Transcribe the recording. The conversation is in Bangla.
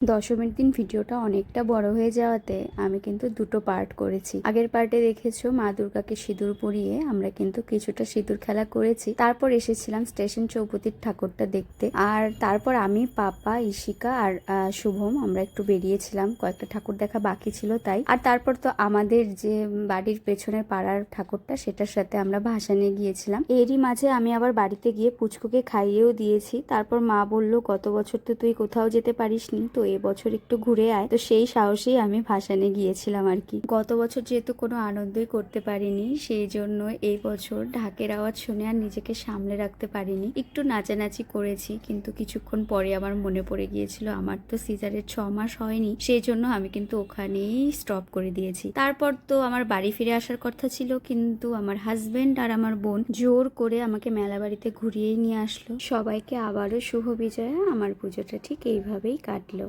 দশমীর দিন ভিডিওটা অনেকটা বড় হয়ে যাওয়াতে আমি কিন্তু দুটো পার্ট করেছি। আগের পার্টে দেখেছ মা দুর্গাকে সিঁদুর পরিয়ে আমরা কিন্তু কিছুটা সিঁদুর খেলা করেছি। তারপর এসেছিলাম স্টেশন চৌপতির ঠাকুরটা দেখতে। আর তারপর আমি, পাপা ইশিকা আর শুভম আমরা একটু বেরিয়েছিলাম। কয়েকটা ঠাকুর দেখা বাকি ছিল তাই। আর তারপর তো আমাদের যে বাড়ির পেছনের পাড়ার ঠাকুরটা সেটার সাথে আমরা ভাসানে গিয়েছিলাম। এরই মাঝে আমি আবার বাড়িতে গিয়ে পুচকুকে খাইয়েও দিয়েছি। তারপর মা বলল, গত বছর তো তুই কোথাও যেতে পারিসনি। তো এবছর একটু ঘুরে আয়। তো সেই সাহসেই আমি ভাসানে গিয়েছিলাম আর কি। গত বছর যেহেতু কোনো আনন্দই করতে পারিনি, সেই জন্য এই বছর ঢাকের আওয়াজ শুনে আর নিজেকে সামলে রাখতে পারিনি। একটু নাচানাচি করেছি, কিন্তু কিছুক্ষণ পরে আমার মনে পড়ে গিয়েছিল, আমার তো সিজারের ছ মাস হয়নি, সেই জন্য আমি কিন্তু ওখানেই স্টপ করে দিয়েছি। তারপর তো আমার বাড়ি ফিরে আসার কথা ছিল, কিন্তু আমার হাজবেন্ড আর আমার বোন জোর করে আমাকে মেলা বাড়িতে ঘুরিয়েই নিয়ে আসলো। সবাইকে আবারও শুভ বিজয়া, আমার পুজোটা ঠিক এইভাবেই কাটলো।